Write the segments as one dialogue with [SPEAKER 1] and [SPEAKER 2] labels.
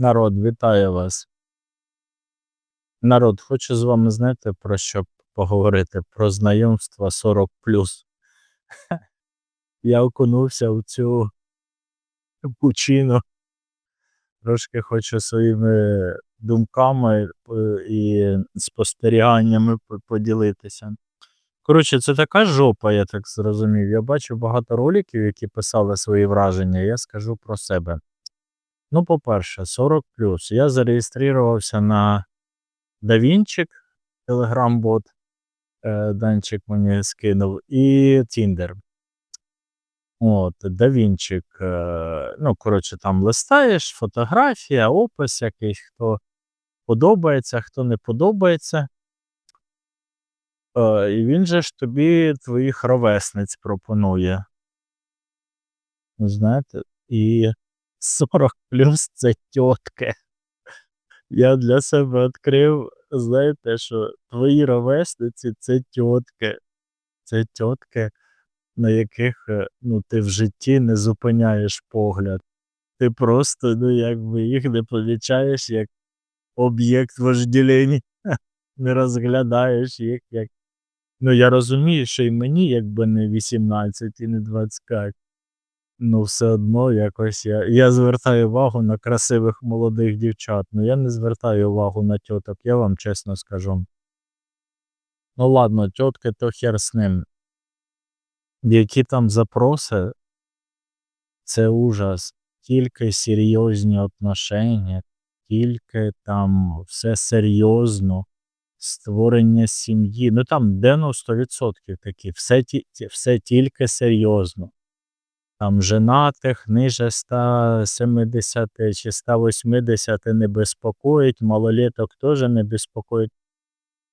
[SPEAKER 1] Народ, вітаю вас. Народ, хочу з вами, знаєте, про що поговорити? Про знайомство 40 Я окунувся в цю пучину. Трошки хочу своїми думками е, і спостеріганнями поділитися. Коротше, це така жопа, я так зрозумів. Я бачу багато роликів, які писали свої враження. Я скажу про себе. Ну, по-перше, 40 Я зареєструвався на Давінчик, телеграм-бот, е, Данчик мені скинув, і Tinder. От, Давінчик, е, ну, коротше, там листаєш, фотографія, опис якийсь, хто подобається, хто не подобається. Е, і він же ж тобі твоїх ровесниць пропонує. Ну, Знаєте, і 40 плюс це тітки. Я для себе відкрив, знаєте, що твої ровесниці це тітки. Це тітки, на яких е, ну, ти в житті не зупиняєш погляд. Ти просто, ну, якби їх не помічаєш як об'єкт вожділення, не розглядаєш їх як. Ну, я розумію, що і мені, якби не 18 і не 25. Ну, все одно якось я. Я звертаю увагу на красивих молодих дівчат. Ну я не звертаю увагу на тьоток, я вам чесно скажу. Ну ладно, тьотки, то хер з ним. Які там запроси, це ужас. Тільки серйозні отношення, тільки там все серйозно, створення сім'ї. Ну там 90% такі, все, все тільки серйозно. Там женатих ниже 170 чи 180 не безпокоїть, малолеток теж не безпокоїть.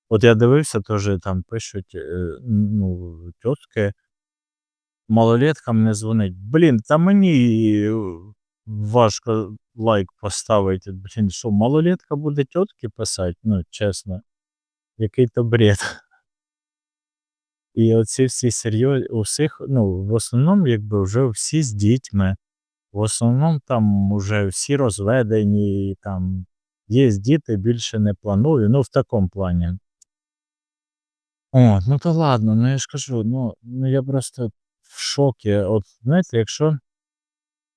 [SPEAKER 1] От я дивився, теж там пишуть, е, ну, тітки, малолеткам не дзвонить. Блін, та мені е, важко лайк поставити. Блін, що, малолетка буде тітки писати? Ну, чесно, який то бред. І оці всі серйозні, у всіх, ну, в основному, якби вже всі з дітьми. В основному там уже всі розведені, там є діти, більше не планую. Ну, в такому плані. О, ну то ладно, ну я ж кажу, ну, ну я просто в шокі. От знаєте, якщо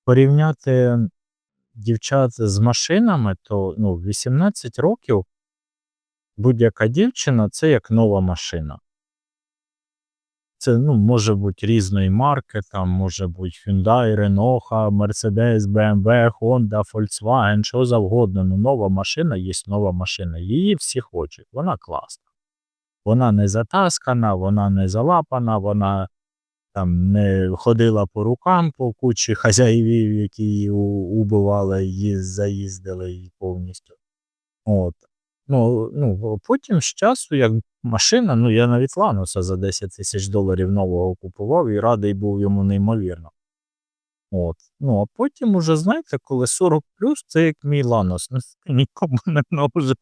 [SPEAKER 1] порівняти дівчат з машинами, то ну, 18 років будь-яка дівчина це як нова машина. Це ну, може бути різної марки, там може бути Hyundai, Renault, Mercedes, BMW, Honda, Volkswagen, що завгодно. Ну, нова машина є нова машина. Її всі хочуть. Вона класна. Вона не затаскана, вона не залапана, вона там не ходила по рукам по кучі хазяївів, які її убивали, її заїздили повністю. От. Ну, ну, потім з часу, як машина, ну я навіть Лануса за 10 тисяч доларів нового купував і радий був йому неймовірно. От. Ну, а потім уже, знаєте, коли 40 плюс, це як мій Ланос, нікому не нужен.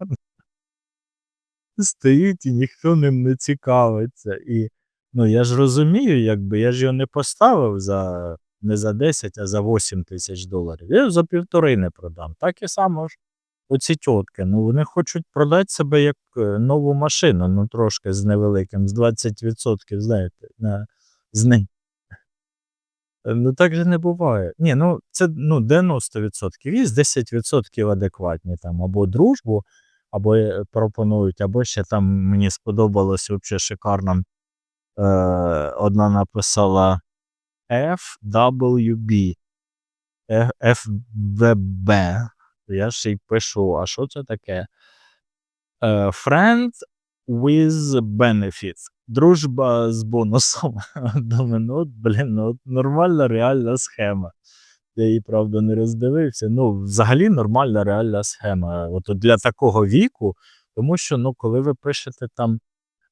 [SPEAKER 1] Стоїть і ніхто ним не цікавиться. І ну, я ж розумію, якби я ж його не поставив за не за 10, а за 8 тисяч доларів. Я за півтори не продам. Так і само ж оці тітки. Ну, вони хочуть продати себе як е, нову машину, ну трошки з невеликим, з 20%, знаєте, на, з них. Ну так же не буває. Ні, ну це ну, 90%. Є 10% адекватні там або дружбу, або е, пропонують, або ще там мені сподобалось взагалі шикарно. Е, одна написала FWB. F- Я ще й пишу, а що це таке? Е, Friend with benefits. Дружба з бонусом. Думаю, ну, блін, ну, нормальна реальна схема. Я її, правда, не роздивився. Ну, взагалі нормальна реальна схема. От для такого віку, тому що, ну, коли ви пишете там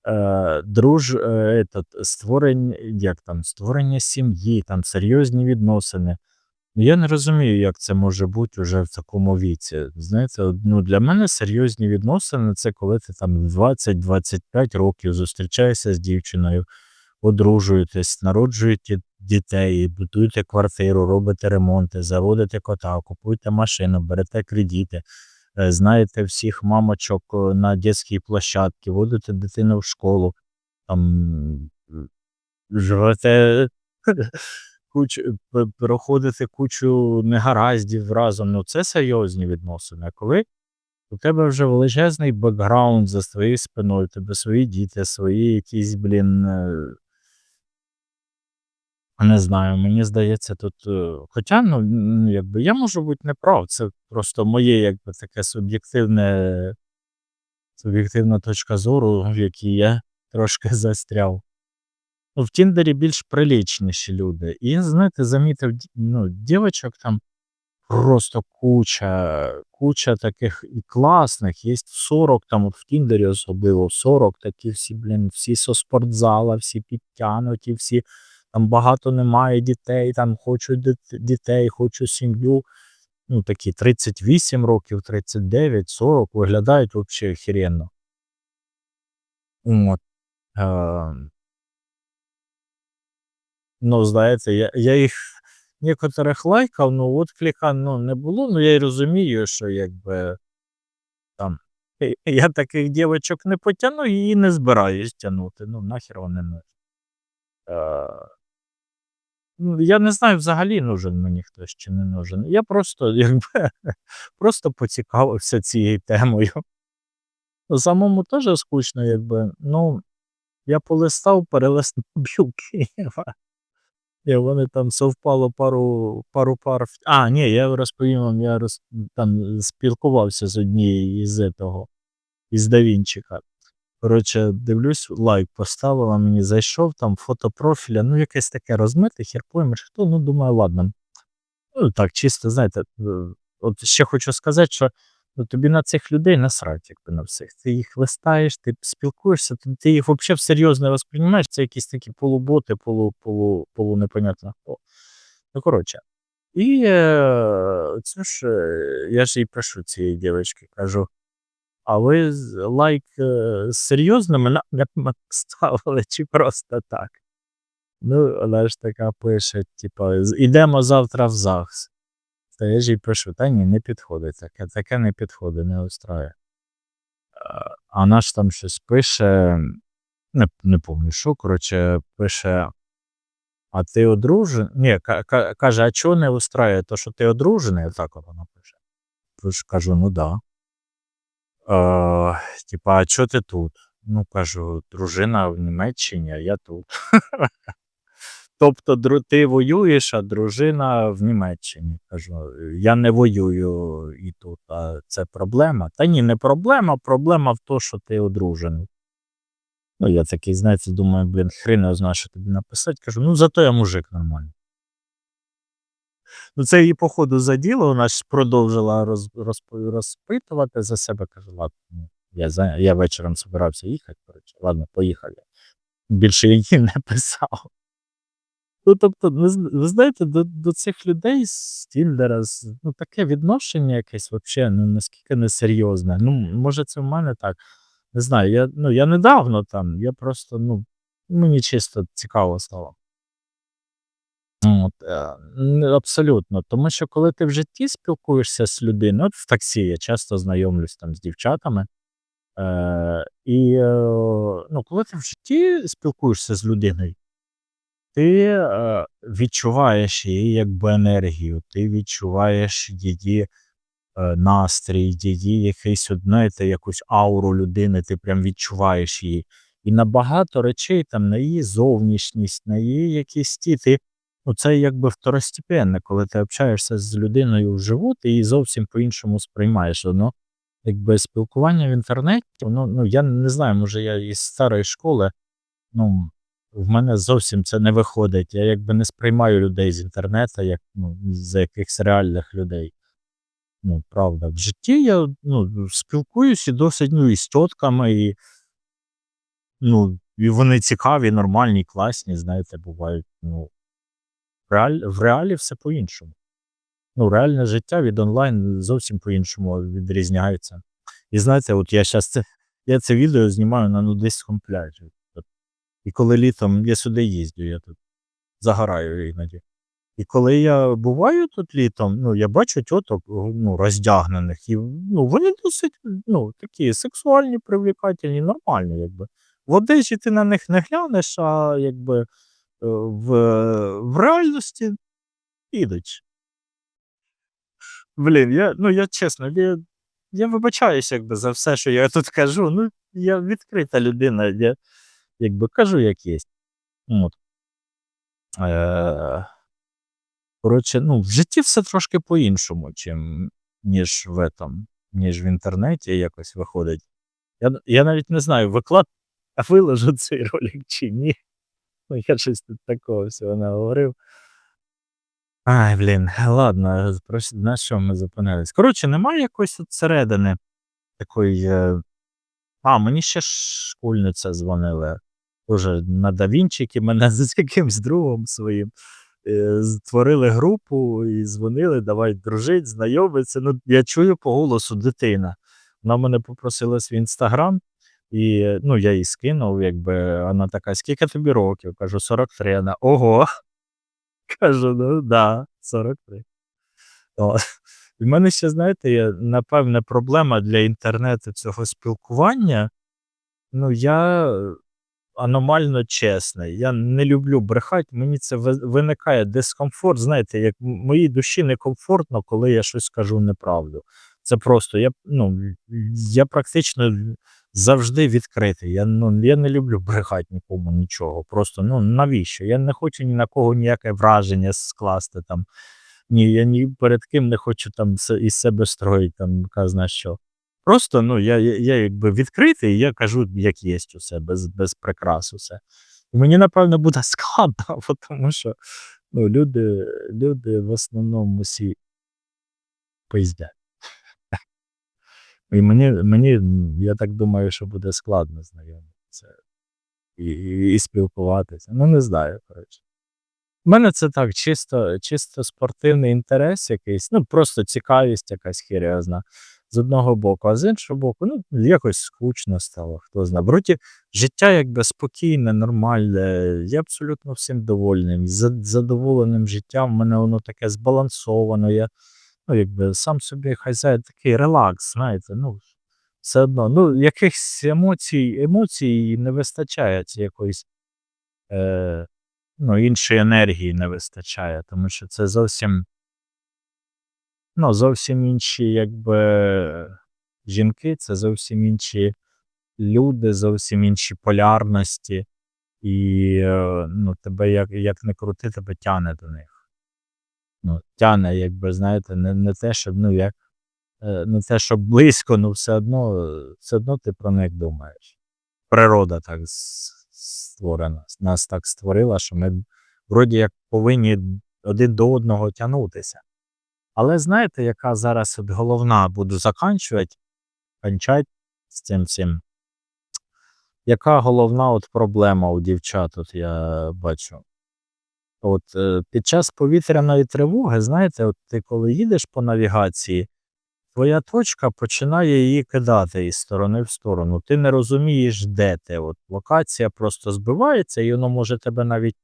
[SPEAKER 1] е, друж, е, створення, як там, створення сім'ї, там серйозні відносини. Я не розумію, як це може бути уже в такому віці. Знаєте, ну, для мене серйозні відносини це коли ти там 20-25 років зустрічаєшся з дівчиною, одружуєтесь, народжуєте дітей, будуєте квартиру, робите ремонти, заводите кота, купуєте машину, берете кредити, е, знаєте всіх мамочок е, на дитячій площадці, водите дитину в школу, там живете куч, п- проходите кучу негараздів разом. Ну, це серйозні відносини. Коли у тебе вже величезний бекграунд за своєю спиною, тебе свої діти, свої якісь, блін. е, Не знаю, мені здається, тут. е, Хоча, ну, якби я можу бути неправ, це просто моє, якби таке суб'єктивне, суб'єктивна точка зору, в якій я трошки застряв. В Тіндері більш прилічніші люди. І знаєте, замітив, ну, дівочок там просто куча, куча таких і класних. Є 40, там от в Тіндері особливо 40 такі всі, блін, всі со спортзала, всі підтянуті, всі там багато немає дітей, там дит- дітей, хочу сім'ю. Ну, такі 38 років, 39, 40 виглядають взагалі охеренно. От. Е, ну, знаєте, я, я їх некоторих лайкав, ну відклика ну, не було. Ну я й розумію, що якби там я таких дівочок не потягну і не збираюсь тягнути. Ну, нахер вони не. Ну, я не знаю взагалі, нужен мені хтось чи не нужен. Я просто, якби, просто поцікавився цією темою. Самому теж скучно, якби. Ну, я полистав, перелистав білки. І вони там совпало пару, пару пар. А, ні, я розповім вам, я роз, там спілкувався з однією із того, із Давінчика. Коротше, дивлюсь, лайк поставила, мені зайшов, там фото профіля, ну якесь таке розмите, хер поймеш хто, ну думаю, ладно. Ну так, чисто, знаєте, е, от ще хочу сказати, що ну, тобі на цих людей насрать, якби на всіх. Ти їх листаєш, ти спілкуєшся, ти, ти їх взагалі всерйоз не розприймаєш, це якісь такі полуботи, полу, полу, полу непонятно хто. Ну, коротше. І е, це ж е, я ж їй пишу цієї дівчинки, кажу, а ви лайк е, з серйозними намірами ставили чи просто так? Ну, вона ж така пише, типа, «З- ідемо завтра в ЗАГС. Та я ж їй пишу, та ні, не підходить, таке, таке не підходить, не устраює. А а вона ж там щось пише, не, не пам'ятаю, що, коротше, пише, а ти одружений? Ні, ка- ка- каже, а чого не устраює? То, що ти одружений, отак от вона пише. Кажу, ну да. Е, типа, а чого ти тут? Ну, кажу, дружина в Німеччині, а я тут. Тобто ти воюєш, а дружина в Німеччині. Кажу, я не воюю і тут, а це проблема. Та ні, не проблема, проблема в тому, що ти одружений. Ну, я такий, знаєте, думаю, блін, хрен його знає, що тобі написати. Кажу, ну зато я мужик нормальний. Ну, це її, походу, заділо, вона ж продовжила роз, розп- розпитувати за себе. Кажу, ладно, ну, я, я вечором збирався їхати, коротше, ладно, поїхали. Більше я їй не писав. Ну, тобто, ви, знаєте, до, до цих людей з Тіндера, ну, таке відношення якесь взагалі, ну, наскільки несерйозне. Ну, може, це в мене так. Не знаю, я, ну, я недавно там, я просто, ну, мені чисто цікаво стало. От, е, абсолютно. Тому що коли ти в житті спілкуєшся з людиною, от в таксі я часто знайомлюсь там з дівчатами. Е, і е, ну, коли ти в житті спілкуєшся з людиною, ти е, відчуваєш її якби енергію, ти відчуваєш її е, настрій, її якийсь, знаєте, якусь ауру людини, ти прям відчуваєш її. І на багато речей, там, на її зовнішність, на її якісь ті, ти, ну, це якби второстепенне, коли ти общаєшся з людиною вживу, ти її зовсім по-іншому сприймаєш. Воно, якби спілкування в інтернеті, воно, ну, я не знаю, може я із старої школи, ну, в мене зовсім це не виходить. Я якби не сприймаю людей з інтернету, як ну, за якихось реальних людей. Ну, правда. В житті я ну, спілкуюся досить ну, і з тітками, і, ну, і вони цікаві, нормальні, класні, знаєте, бувають. Ну, реаль, в реалі все по-іншому. Ну, реальне життя від онлайн зовсім по-іншому відрізняється. І знаєте, от я зараз це, я це відео знімаю на нудистському пляжі. І коли літом я сюди їздю, я тут загораю іноді. І коли я буваю тут літом, ну, я бачу тьоток, ну, роздягнених, і ну, вони досить ну, такі сексуальні, привлекательні, нормальні, якби. В одежі ти на них не глянеш, а якби е, в, в реальності ідуть. Блін, я, ну я чесно, я, я вибачаюсь за все, що я тут кажу. Ну, я відкрита людина, я якби кажу, як є. От. Е, коротше, ну, в житті все трошки по-іншому, ніж в этом, ніж в інтернеті якось виходить. Я, я навіть не знаю, виклад, а виложу цей ролик чи ні. Ну, я щось тут такого всього не говорив. Ай, блін, ладно, про на що ми зупинились? Коротше, немає якоїсь от середини такої. е, А, мені ще школьниця дзвонили. Тоже на Давінчики мене з якимсь другом своїм. е, Створили групу і дзвонили, давай дружить, знайомиться. Ну, я чую по голосу дитина. Вона мене попросила свій інстаграм, і е, ну, я їй скинув, якби вона така, скільки тобі років? Кажу, 43. Вона, ого. Кажу, ну да, 43. О. І в мене ще, знаєте, є, напевне, проблема для інтернету цього спілкування. Ну, я е, аномально чесний. Я не люблю брехати, мені це виникає дискомфорт. Знаєте, як моїй душі некомфортно, коли я щось кажу неправду. Це просто я, ну, я практично завжди відкритий. Я, ну, я не люблю брехати нікому нічого. Просто ну навіщо? Я не хочу ні на кого ніяке враження скласти там. Ні, я ні перед ким не хочу там із себе строїти, там казна що. Просто ну, я, я, я якби відкритий, і я кажу, як є усе, без, без прикрас усе. І мені, напевно, буде складно, тому що ну, люди, люди в основному всі пиздять. І мені, мені, я так думаю, що буде складно знайомитися і, і, і спілкуватися. Ну, не знаю, коротше. У мене це так, чисто, чисто спортивний інтерес якийсь, ну просто цікавість якась хірязна з одного боку, а з іншого боку, ну, якось скучно стало, хто знає. Вроді, життя якби спокійне, нормальне, я абсолютно всім довольним. Задоволеним життям, в мене воно таке збалансовано. Я ну, якби сам собі хазяїн такий релакс, знаєте, ну, все одно, ну, якихось емоцій, емоцій не вистачає якоїсь. Е, ну, іншої енергії не вистачає, тому що це зовсім, ну, зовсім інші, якби, жінки, це зовсім інші люди, зовсім інші полярності, і е, ну, тебе як, як не крути, тебе тяне до них. Ну, тяне, якби, знаєте, не, не те, щоб, ну, як, е, не те, щоб близько, ну все одно, все одно ти про них думаєш. Природа так створена, нас так створила, що ми вроді як повинні один до одного тягнутися. Але знаєте, яка зараз головна, буду заканчувати, кончать з цим всім. Яка головна от проблема у дівчат, от я бачу. От е, під час повітряної тривоги, знаєте, от ти коли їдеш по навігації, твоя точка починає її кидати із сторони в сторону. Ти не розумієш, де ти. От локація просто збивається, і воно може тебе навіть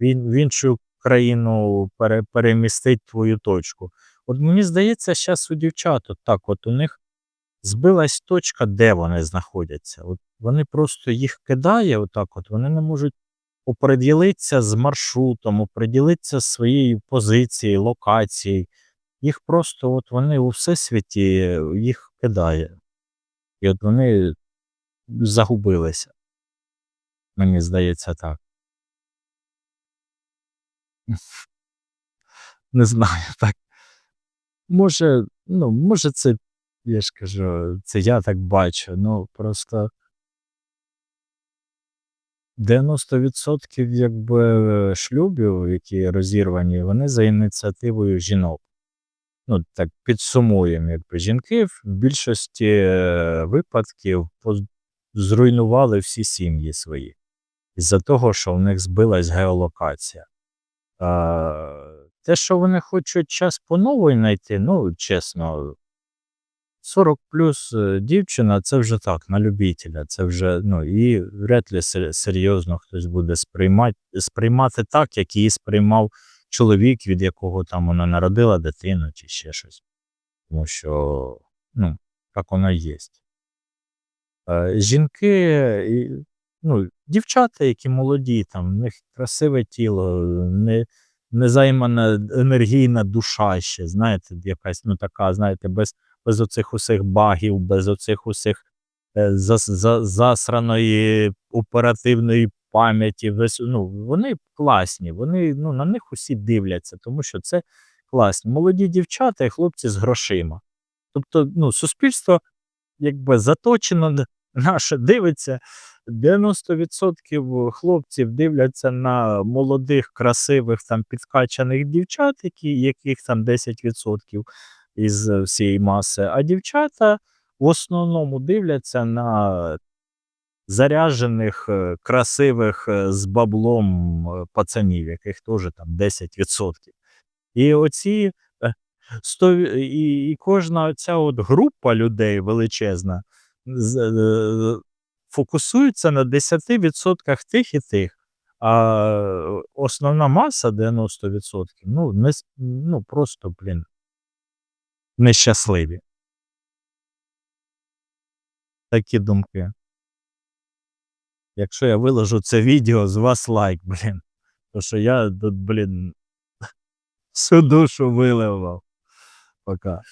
[SPEAKER 1] в іншу країну пере, перемістить твою точку. От мені здається, зараз у дівчат от так, от у них збилась точка, де вони знаходяться. От вони просто їх кидає, отак, от вони не можуть оприділитися з маршрутом, оприділитися своєю позицією, локацією. Їх просто от вони у всесвіті е, їх кидає. І от вони загубилися. Мені здається так. Не знаю, так. Може, ну, може, це, я ж кажу, це я так бачу. Ну, просто 90% якби шлюбів, які розірвані, вони за ініціативою жінок. Ну, так підсумуємо, якби жінки в більшості е, випадків зруйнували всі сім'ї свої. Із-за того, що в них збилась геолокація. Те, що вони хочуть час по новій знайти, ну, чесно, 40 плюс е, дівчина це вже так, на любителя. Це вже, ну, і вряд ли серйозно хтось буде сприймати, сприймати так, як її сприймав чоловік, від якого там вона народила дитину чи ще щось. Тому що, ну, так воно і є. Е, жінки, і, ну, дівчата, які молоді, там, в них красиве тіло, не, незаймана енергійна душа ще, знаєте, якась, ну, така, знаєте, без, без оцих усіх багів, без оцих усіх е, зас, за, засраної оперативної пам'яті. Ну, вони класні, вони, ну, на них усі дивляться, тому що це класні. Молоді дівчата і хлопці з грошима. Тобто, ну, суспільство якби заточено н- наше дивиться. 90% хлопців дивляться на молодих, красивих, там підкачаних дівчат, які, яких там 10% із е, всієї маси, а дівчата в основному дивляться на заряджених, е, красивих е, з баблом пацанів, яких теж там 10%. І оці е, сто, і, і кожна ця от група людей величезна е, фокусується на 10% тих і тих. А основна маса 90%, ну, не, ну просто, блін, нещасливі. Такі думки. Якщо я виложу це відео, з вас лайк, блін. Тому що я тут, блін, всю душу виливав. Пока.